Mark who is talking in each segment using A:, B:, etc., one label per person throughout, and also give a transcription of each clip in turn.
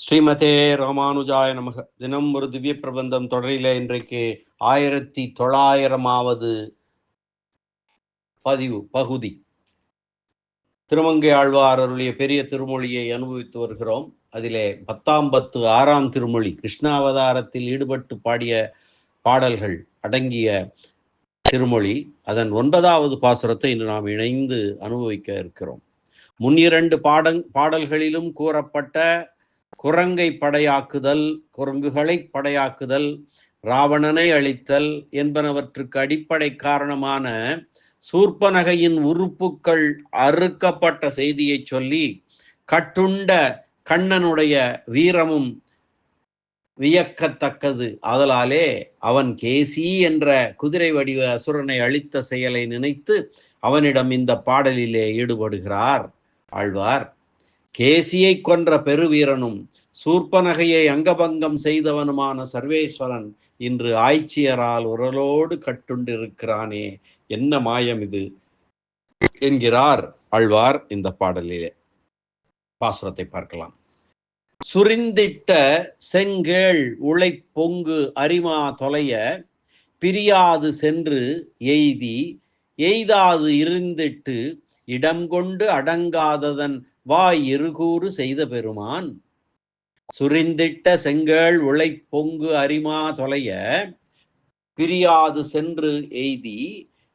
A: ஸ்ரீமதே ராமானுஜாய நமக. தினம் ஒரு திவ்ய பிரபந்தம் தொடரில இன்றைக்கு ஆயிரத்தி தொள்ளாயிரமாவது பதிவு பகுதி. திருமங்கை ஆழ்வார் அருளிய பெரிய திருமொழியை அனுபவித்து வருகிறோம். அதிலே பத்தாம் பத்து ஆறாம் திருமொழி கிருஷ்ணாவதாரத்தில் ஈடுபட்டு பாடிய பாடல்கள் அடங்கிய திருமொழி. அதன் ஒன்பதாவது பாசுரத்தை இன்று நாம் இணைந்து அனுபவிக்க இருக்கிறோம். முன்னிரண்டு பாடங் பாடல்களிலும் கூறப்பட்ட குரங்கை படையாக்குதல் குரங்குகளை படையாக்குதல் ராவணனை அழித்தல் என்பனவற்றுக்கு அடிப்படை காரணமான சூர்பனகையின் உறுப்புக்கள் அறுக்கப்பட்ட செய்தியை சொல்லி கட்டுண்ட கண்ணனுடைய வீரமும் வியக்கத்தக்கது. ஆதலாலே அவன் கேசி என்ற குதிரை வடிவ அசுரனை அழித்த செயலை நினைத்து அவனிடம் இந்த பாடலிலே ஈடுபடுகிறார். ஆழ்வார் கேசியை கொன்ற பெருவீரனும் சூர்பனகையை அங்கபங்கம் செய்தவனுமான சர்வேஸ்வரன் இன்று ஆய்ச்சியரால் உரலோடு கட்டுண்டிருக்கிறானே என்ன மாயம் இது? என்கிறார் ஆழ்வார் இந்த பாடலிலே. பாசுரத்தை பார்க்கலாம். சுரிந்திட்ட செங்கேள் உழை பொங்கு அரிமா தொலைய பிரியாது சென்று எய்தி எய்தாது இருந்திட்டு இடம் கொண்டு அடங்காததன் வாய் இருகூறு செய்த பெருமான் சுரிந்திட்ட செங்கல் உழை பொங்கு அரிமா தொலைய பிரியாது சென்று எய்தி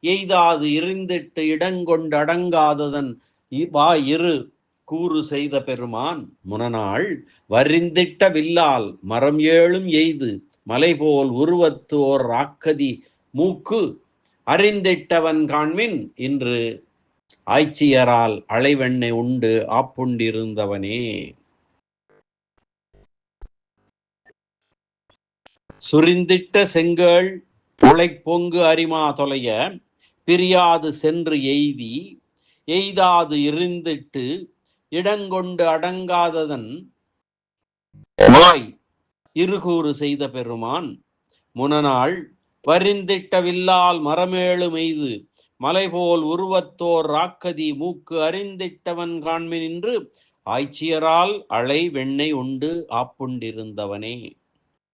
A: எய்தாது இருந்திட்டு இடங்கொண்டடங்காததன் வா இரு கூறு செய்த பெருமான் முனநாள் வரிந்திட்ட வில்லால் மரம் ஏழும் எய்து மலைபோல் உருவத்தோர் ஆக்கதி மூக்கு அறிந்திட்டவன் காண்மின் இன்று ஆய்ச்சியரால் அலைவெண்ணை உண்டு ஆப்புண்டிருந்தவனே. சுரிந்திட்ட செங்கல் உழைப்பொங்கு அரிமா தொலைய பிரியாது சென்று எய்தி எய்தாது இருந்திட்டு இடங்கொண்டு அடங்காததன் வாய் இருகூறு செய்த பெருமான் முனநாள் வரிந்திட்ட வில்லால் மரமேழு மெய்து மலைபோல் உருவத்தோர் ராக்கதி மூக்கு அறிந்திட்டவன் காண்மை நின்று ஆய்ச்சியரால் அலை வெண்ணெய் உண்டு ஆப்புண்டிருந்தவனே.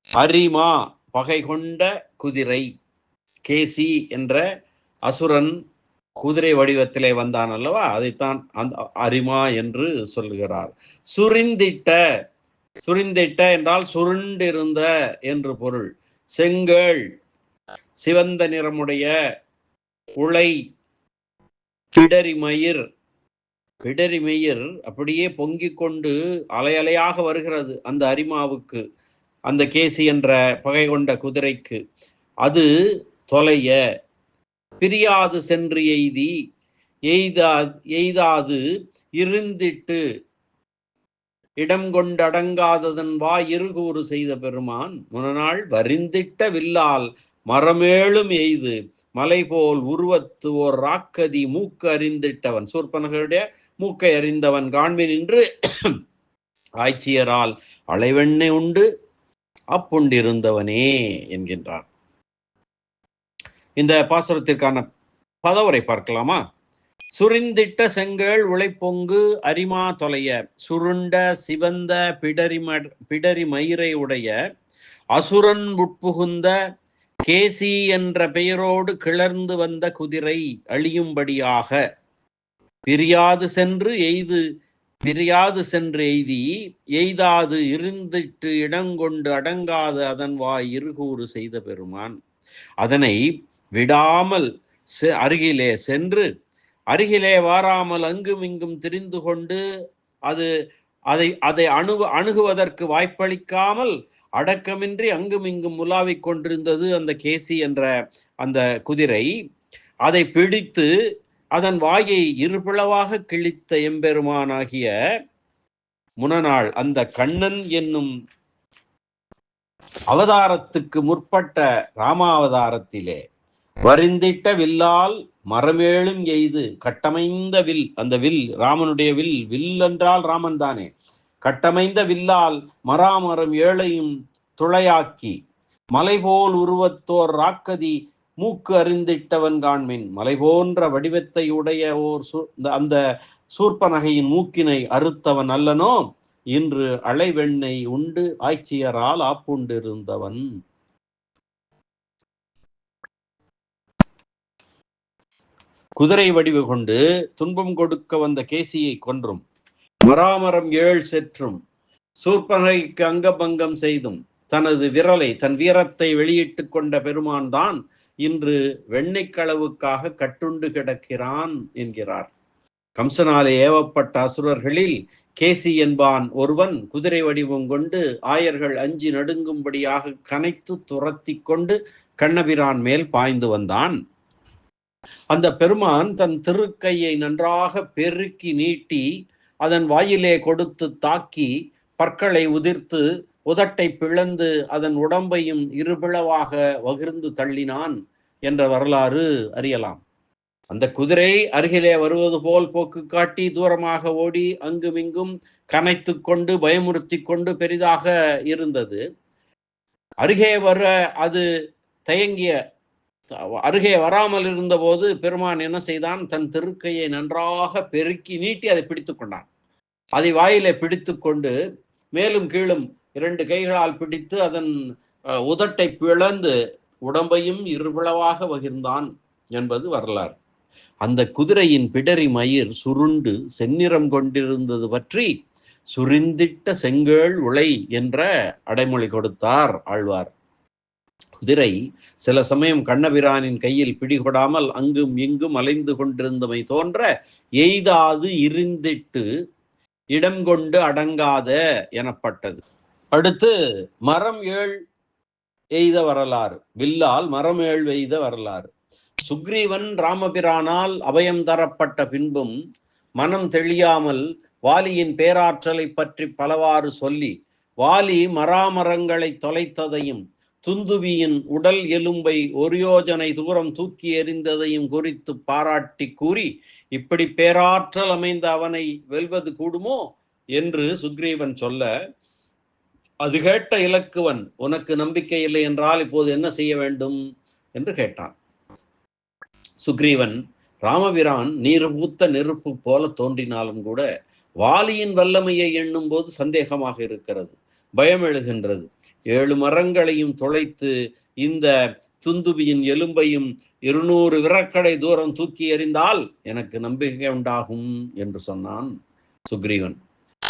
A: அரிமா பகை கொண்ட குதிரை கேசி என்ற அசுரன் குதிரை வடிவத்திலே வந்தான் அல்லவா? அதைத்தான் அந்த அரிமா என்று சொல்லுகிறார். சுரிந்திட்ட சுரிந்திட்ட என்றால் சுருண்டிருந்த என்று பொருள். செங்கல் சிவந்த நிறமுடைய உளை பிடரிமயிர் பிடரிமயிர் அப்படியே பொங்கிக் கொண்டு அலையலையாக வருகிறது அந்த அரிமாவுக்கு அந்த கேசி என்ற பகை கொண்ட குதிரைக்கு. அது தொலைய பிரியாது சென்று எய்தி எய்தா எய்தாது இருந்திட்டு இடம் கொண்டடங்காததன் வா இருகூறு செய்த பெருமான் முனநாள் வரிந்திட்ட வில்லால் மரமேளும் எய்து. மலை போல் உருவத்து ஓர் ராக்கதி மூக்கு அறிந்திட்டவன். சூர்பனகருடைய மூக்கை அறிந்தவன் காண்பின் நின்று ஆய்ச்சியரால் அலைவெண்ணை உண்டு அப்புண்டிருந்தவனே என்கின்றார். இந்த பாசுரத்திற்கான பதவரை பார்க்கலாமா? சுரிந்திட்ட செங்கல் உழைப்பொங்கு அரிமா தொலைய சுருண்ட சிவந்த பிடரிம பிடரி மயிரை உடைய அசுரன் உட்புகுந்த கேசி என்ற பெயரோடு கிளர்ந்து வந்த குதிரை அழியும்படியாக பிரியாது சென்று எய்து பிரியாது சென்று எய்தி எய்தாது இருந்திட்டு இடங்கொண்டு அடங்காது அதன் வாய் இருகூறு செய்த பெருமான். அதனை விடாமல் அருகிலே சென்று அருகிலே வாராமல் அங்கும் இங்கும் திரிந்து கொண்டு அது அதை அதை அணு அணுகுவதற்கு வாய்ப்பளிக்காமல் அடக்கமின்றி அங்கும் இங்கும் உலாவிக் கொண்டிருந்தது அந்த கேசி என்ற அந்த குதிரை. அதை பிடித்து அதன் வாயை இருபிளவாக கிழித்த எம்பெருமானாகிய முனநாள் அந்த கண்ணன் என்னும் அவதாரத்துக்கு முற்பட்ட ராமாவதாரத்திலே வரிந்திட்ட வில்லால் மரமேழும் எய்து கட்டமைந்த வில் அந்த வில் ராமனுடைய வில் வில் என்றால் ராமன் தானே. கட்டமைந்த வில்லால் மராமரம் ஏழையும் துளையாக்கி மலை போல் உருவத்தோர் ராக்கதி மூக்கு அறிந்திட்டவன் காண்மின். மலை போன்ற வடிவத்தை உடைய ஓர் அந்த சூர்பனகையின் மூக்கினை அறுத்தவன் அல்லனோ? இன்று அலைவெண்ணை உண்டு ஆய்ச்சியரால் ஆப்புண்டிருந்தவன். குதிரை வடிவு கொண்டு துன்பம் கொடுக்க வந்த கேசியை கொன்றும். மராமரம் ஏழ் செற்றும். சூர்பனைக்கு அங்கபங்கம் செய்தும் தனது விரலை தன் வீரத்தை வெளியிட்டு கொண்ட பெருமான் தான் இன்று வெண்ணைக்களவுக்காக கட்டுண்டு கிடக்கிறான் என்கிறார். கம்சனாலே ஏவப்பட்ட அசுரர்களில் கேசி என்பான் ஒருவன் குதிரை வடிவம் கொண்டு ஆயர்கள் அஞ்சி நடுங்கும்படியாக கனைத்து துரத்தி கொண்டு கண்ணபிரான் மேல் பாய்ந்து வந்தான். அந்த பெருமான் தன் திருக்கையை நன்றாக பெருக்கி நீட்டி அதன் வாயிலே கொடுத்து தாக்கி பற்களை உதிர்த்து உதட்டை பிளந்து அதன் உடம்பையும் இருபிளவாக வகிர்ந்து தள்ளினான் என்ற வரலாறு அறியலாம். அந்த குதிரை அருகிலே வருவது போல் போக்கு காட்டி தூரமாக ஓடி அங்குமிங்கும் கனைத்து கொண்டு பயமுறுத்தி கொண்டு பெரிதாக இருந்தது. அருகே வர அது தயங்கிய அருகே வராமல் இருந்தபோது பெருமான் என்ன செய்தான்? தன் திருக்கையை நன்றாக பெருக்கி நீட்டி அதை பிடித்து கொண்டான். அதை வாயிலே பிடித்து கொண்டு மேலும் கீழும் இரண்டு கைகளால் பிடித்து அதன் உதட்டை பிளந்து உடம்பையும் இருபிளவாக வகிர்ந்தான் என்பது வரலாறு. அந்த குதிரையின் பிடரி மயிர் சுருண்டு செந்நிறம் கொண்டிருந்தது பற்றி சுரிந்திட்ட செங்கேள் உலை என்ற அடைமொழி கொடுத்தார் ஆழ்வார். குதிரை சில சமயம் கண்ணபிரானின் கையில் பிடிகொடாமல் அங்கும் இங்கும் அலைந்து கொண்டிருந்தமை தோன்ற எய்தாது இருந்திட்டு இடம் கொண்டு அடங்காத எனப்பட்டது. அடுத்து மரம் ஏழ் எய்த வரலாறு. வில்லால் மரம் ஏழ் எய்த வரலாறு. சுக்ரீவன் ராமபிரானால் அபயம் தரப்பட்ட பின்பும் மனம் தெளியாமல் வாலியின் பேராற்றலை பற்றி பலவாறு சொல்லி வாலி மராமரங்களை தொலைத்ததையும் துந்துவியின் உடல் எலும்பை ஒரு யோஜனை தூரம் தூக்கி எறிந்ததையும் குறித்து பாராட்டி கூறி இப்படி பேராற்றல் அமைந்த அவனை வெல்வது கூடுமோ? என்று சுக்ரீவன் சொல்ல அது கேட்ட இலக்குவன் உனக்கு நம்பிக்கை இல்லை என்றால் இப்போது என்ன செய்ய வேண்டும்? என்று கேட்டான். சுக்ரீவன் ராமபிரான் நீர் பூத்த நெருப்பு போல தோன்றினாலும் கூட வாலியின் வல்லமையை எண்ணும் போது சந்தேகமாக இருக்கிறது பயம் எழுகின்றது. ஏழு மரங்களையும் தொலைத்து இந்த துந்துபியின் எலும்பையும் இருநூறு விரக்கடை தூரம் தூக்கி எறிந்தால் எனக்கு நம்பிக்கை உண்டாகும் என்று சொன்னான் சுக்ரீவன்.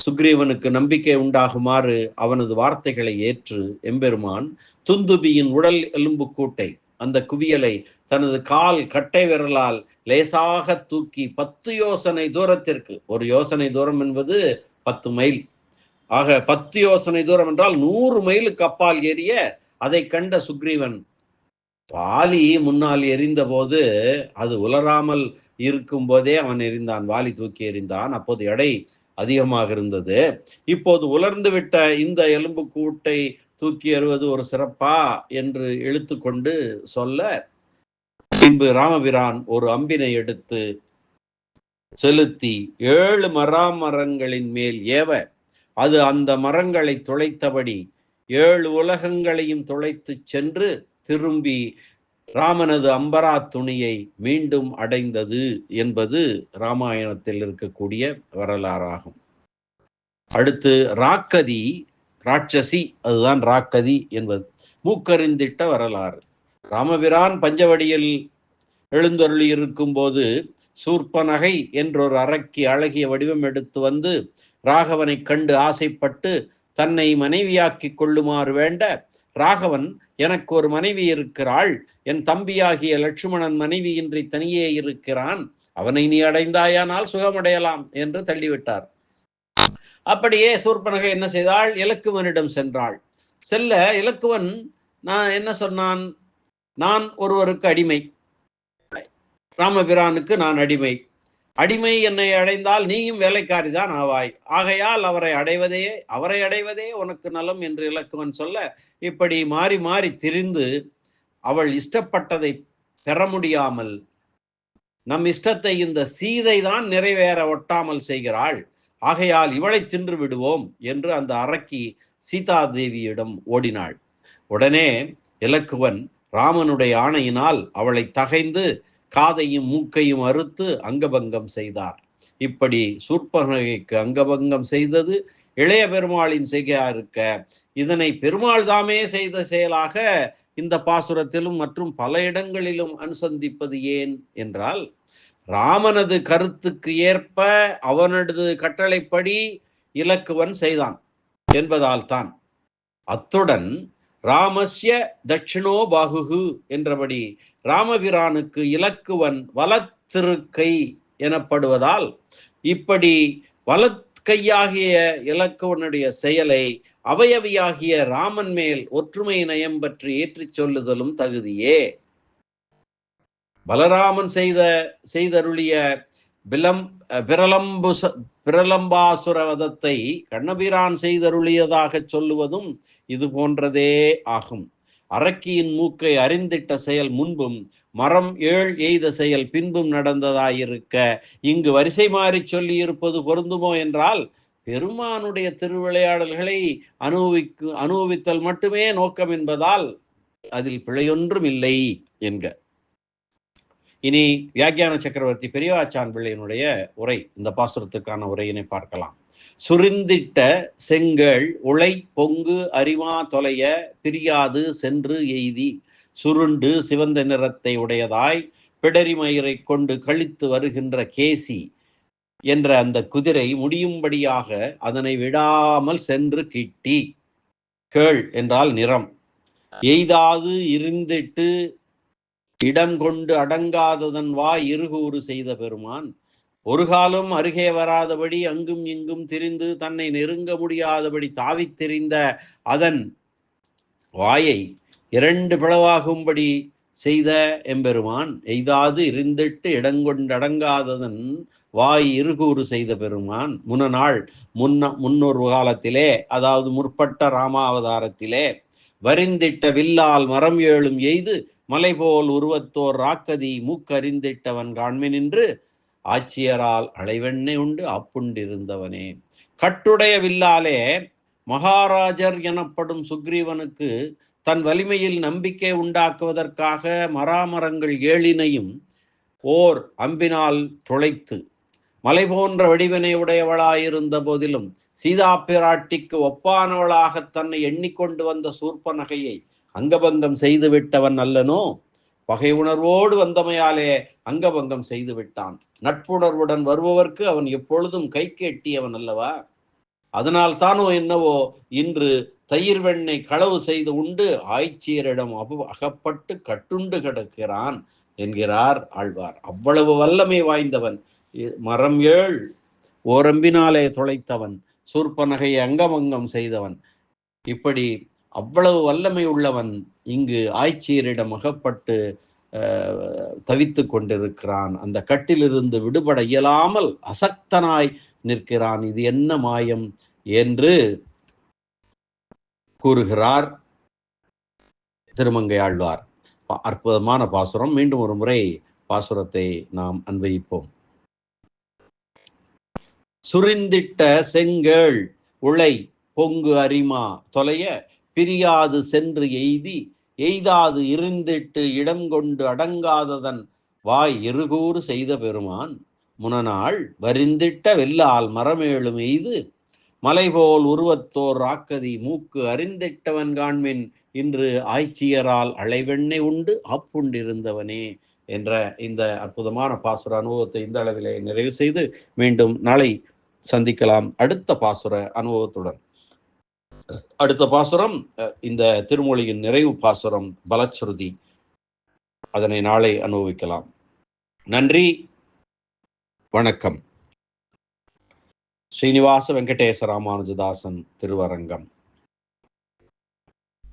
A: சுக்ரீவனுக்கு நம்பிக்கை உண்டாகுமாறு அவனது வார்த்தைகளை ஏற்று எம்பெருமான் துந்துபியின் உடல் எலும்பு கூட்டை அந்த குவியலை தனது கால் கட்டை விரலால் லேசாக தூக்கி பத்து யோசனை தூரத்திற்கு ஒரு யோசனை தூரம் என்பது பத்து மைல். ஆக பத்து யோசனை தூரம் என்றால் நூறு மைலுக்கு அப்பால் ஏறிய அதை கண்ட சுக்ரீவன் வாலி முன்னால் எரிந்தபோது அது உலராமல் இருக்கும் போதே அவன் எரிந்தான். வாலி தூக்கி எறிந்தான். அப்போது எடை அதிகமாக இருந்தது. இப்போது உலர்ந்து விட்ட இந்த எலும்பு கூட்டை தூக்கி எறுவது ஒரு சிறப்பா என்று இழுத்து கொண்டு சொல்ல பின்பு ராமபிரான் ஒரு அம்பினை எடுத்து செலுத்தி ஏழு மராமரங்களின் மேல் ஏவ அது அந்த மரங்களை துளைத்தபடி ஏழு உலகங்களையும் துளைத்து சென்று திரும்பி ராமனது அம்பரா துணியை மீண்டும் அடைந்தது என்பது ராமாயணத்தில் இருக்கக்கூடிய வரலாறாகும். அடுத்து ராக்கதி ராட்சசி அதுதான் ராக்கதி என்பது. மூக்கறிந்திட்ட வரலாறு. ராமபிரான் பஞ்சவடியில் எழுந்தருளி இருக்கும் போது சூர்பனகை என்றொரு அரக்கி அழகிய வடிவம் எடுத்து வந்து ராகவனை கண்டு ஆசைப்பட்டு தன்னை மனைவியாக்கி கொள்ளுமாறு வேண்ட ராகவன் எனக்கு ஒரு மனைவி இருக்கிறாள். என் தம்பியாகிய லட்சுமணன் மனைவியின்றி தனியே இருக்கிறான். அவனை நீ அடைந்தாயானால் சுகமடையலாம் என்று தள்ளிவிட்டார். அப்படியே சூர்பனகை என்ன செய்தாள்? இலக்குவனிடம் சென்றாள். செல்ல இலக்குவன் நான் என்ன சொன்னான்? நான் ஒருவருக்கு அடிமை. ராமபிரானுக்கு நான் அடிமை. அடிமை என்னை அடைந்தால் நீயும் வேலைக்காரி தான் ஆவாய். ஆகையால் அவரை அடைவதே அவரை அடைவதே உனக்கு நலம் என்று இலக்குவன் சொல்ல இப்படி மாறி மாறி திரிந்து அவள் இஷ்டப்பட்டதை பெற முடியாமல் நம் இஷ்டத்தை இந்த சீதை தான் நிறைவேற ஒட்டாமல் செய்கிறாள். ஆகையால் இவளை தின்று விடுவோம் என்று அந்த அரக்கி சீதாதேவியிடம் ஓடினாள். உடனே இலக்குவன் ராமனுடைய ஆணையினால் அவளை தகைந்து காதையும் மூக்கையும் அறுத்து அங்கபங்கம் செய்தார். இப்படி சூர்பனகைக்கு அங்கபங்கம் செய்தது இளைய பெருமாளின் செய்கையா இருக்க. இதனை பெருமாள் தாமே செய்த செயலாக இந்த பாசுரத்திலும் மற்றும் பல இடங்களிலும் அனுசந்திப்பது ஏன் என்றால் ராமனது கருத்துக்கு ஏற்ப அவனது கட்டளைப்படி இலக்குவன் செய்தான் என்பதால் தான் அத்துடன் ராமஸ்ய தட்சிணோ பாகுகு என்றபடி ராமபிரானுக்கு இலக்குவன் வலத்திருக்கை எனப்படுவதால் இப்படி வலக்கையாகிய இலக்குவனுடைய செயலை அவையவியாகிய ராமன் மேல் ஒற்றுமை நயம் பற்றி ஏற்றிச் சொல்லுதலும் தகுதியே. பலராமன் செய்த செய்தருளிய பிலம் பிரலம்பு பிரலம்பாசுரவதத்தை கண்ணபிரான் செய்தருளியதாக சொல்லுவதும் இது போன்றதே ஆகும். அரக்கியின் மூக்கை அறிந்திட்ட செயல் முன்பும் மரம் ஏழ் எய்த செயல் பின்பும் நடந்ததாயிருக்க இங்கு வரிசை மாறி சொல்லியிருப்பது பொருந்துமோ என்றால் பெருமானுடைய திருவிளையாடல்களை அனுபவிக்கு அனுபவித்தல் மட்டுமே நோக்கம் என்பதால் அதில் பிழையொன்றும் இல்லை என்க. இனி வியாக்கியான சக்கரவர்த்தி பெரியவாச்சான் பிள்ளையினுடைய உரை இந்த பாசுரத்துக்கான உரையினை பார்க்கலாம். சுரிந்திட்ட செங்கல் உலை பொங்கு அறிவா தொலைய பிரியாது சென்று எய்தி. சுருண்டு சிவந்த நிறத்தை உடையதாய் பிடரிமயிரை கொண்டு கழித்து வருகின்ற கேசி என்ற அந்த குதிரை முடியும்படியாக அதனை விடாமல் சென்று கிட்டி. கேள் என்றால் நிறம். எய்தாது இருந்திட்டு இடம் கொண்டு அடங்காததன் வாய் இருகூறு செய்த பெருமான். ஒரு காலம் அருகே வராதபடி அங்கும் இங்கும் திரிந்து தன்னை நெருங்க முடியாதபடி தாவித் திரிந்த அதன் வாயை இரண்டு பிளவாகும்படி செய்த எம்பெருமான். எய்தாது இருந்திட்டு இடங்கொண்டடங்காததன் வாய் இருகூறு செய்த பெருமான். முன்னநாள் முன்ன முன்னொரு காலத்திலே அதாவது முற்பட்ட ராமாவதாரத்திலே வரிந்திட்ட வில்லால் மரம் ஏழும் எய்து மலை போல் உருவத்தோர் ராக்கதி மூக்கறிந்திட்டவன் காண்மை நின்று ஆட்சியரால் அலைவெண்ணை உண்டு அப்புண்டிருந்தவனே. கட்டுடைய வில்லாலே மகாராஜர் எனப்படும் சுக்ரீவனுக்கு தன் வலிமையில் நம்பிக்கை உண்டாக்குவதற்காக மராமரங்கள் ஏழினையும் ஓர் அம்பினால் துளைத்து மலை போன்ற வடிவினை உடையவளாயிருந்த போதிலும் சீதா பிராட்டிக்கு ஒப்பானவளாக தன்னை எண்ணிக்கொண்டு வந்த சூர்ப்ப நகையை அங்கபங்கம் செய்து விட்டவன் அல்லனோ? பகை உணர்வோடு வந்தமையாலே அங்கபங்கம் செய்து விட்டான். நட்புணர்வுடன் வருபவர்க்கு அவன் எப்பொழுதும் கை கேட்டியவன் அல்லவா? அதனால் தானோ என்னவோ? இன்று தயிர் வெண்ணை களவு செய்து உண்டு ஆய்ச்சியரிடம் அகப்பட்டு கட்டுண்டு கிடக்கிறான் என்கிறார் ஆழ்வார். அவ்வளவு வல்லமை வாய்ந்தவன். மரம் ஏழ் ஓரம்பினாலே தொலைத்தவன். சூர்பனகையை அங்கமங்கம் செய்தவன். இப்படி அவ்வளவு வல்லமை உள்ளவன் இங்கு ஆய்ச்சியரிடம் அகப்பட்டு தவித்து கொண்டிருக்கிறான். அந்த கட்டிலிருந்து விடுபட இயலாமல் அசக்தனாய் நிற்கிறான். இது என்ன மாயம் என்று கூறுகிறார் திருமங்கையாழ்வார் அற்புதமான பாசுரம். மீண்டும் ஒரு முறை பாசுரத்தை நாம் அன்வயிப்போம். சுரிந்திட்ட செங்கேள் உளை பொங்கு அரிமா தொலைய பிரியாது சென்று எய்தி எய்தாது இருந்திட்டு இடம் கொண்டு அடங்காததன் வாய் இருகூறு செய்த பெருமான் முனநாள் வரிந்திட்ட வெல்லால் மரமேழும் எய்து மலைபோல் உருவத்தோர் ராக்கதி மூக்கு அறிந்திட்டவன் காண்மின் இன்று ஆய்ச்சியரால் அலைவெண்ணை உண்டு அப்புண்டிருந்தவனே என்ற இந்த அற்புதமான பாசுர அனுபவத்தை இந்த அளவிலே நிறைவு செய்து மீண்டும் நாளை சந்திக்கலாம். அடுத்த பாசுர அனுபவத்துடன். அடுத்த பாசுரம் இந்த திருமொழியின் நிறைவு பாசுரம் பலச்சுருதி. அதனை நாளை அனுபவிக்கலாம். நன்றி வணக்கம். ஸ்ரீனிவாச வெங்கடேச ராமானுஜதாசன் திருவரங்கம்.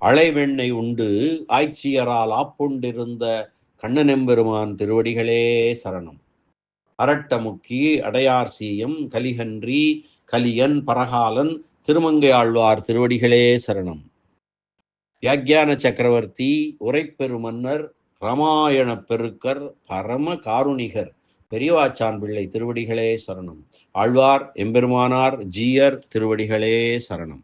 A: அலைவெண்ணை உண்டு ஆய்ச்சியரால் ஆப்புண்டிருந்த கண்ணனெம்பெருமான் திருவடிகளே சரணம். அரட்டமுக்கி அடையார் சீயம் கலிகன்றி கலியன் பரகாலன் திருமங்கை ஆழ்வார் திருவடிகளே சரணம். வியாக்கியான சக்கரவர்த்தி உரைப்பெரு மன்னர் ராமாயண பெருக்கர் பரம காருணிகர் பெரியவாச்சான் பிள்ளை திருவடிகளே சரணம். ஆழ்வார் எம்பெருமானார் ஜீயர் திருவடிகளே சரணம்.